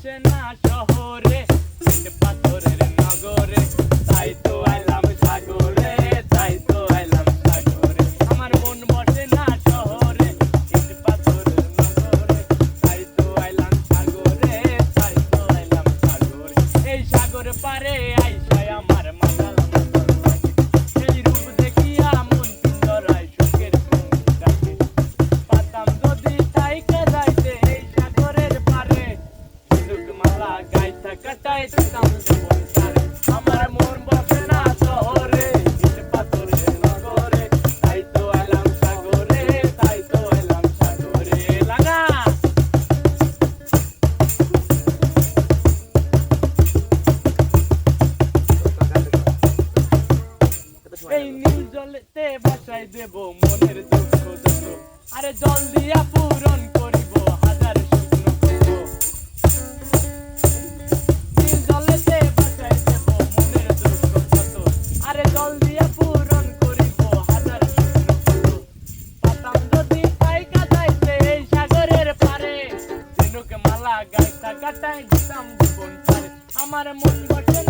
শহরে পাথরের নগরে। তাই তো আইলাম সাগরে, তাই তো আইলাম সাগরে। আমার মন বসে না শহরে পাথরের নগরে। তাই তো আইলাম সাগরে, তাই তো আইলাম সাগরে। এই সাগর পারে আইসায় কাটাই তারে আমার মন বসে এই নীল জলেতে ভাসাই দেব মনের দুঃখ মালা গাইতা দিতাম জীবন আমার মন বসে না। শহরে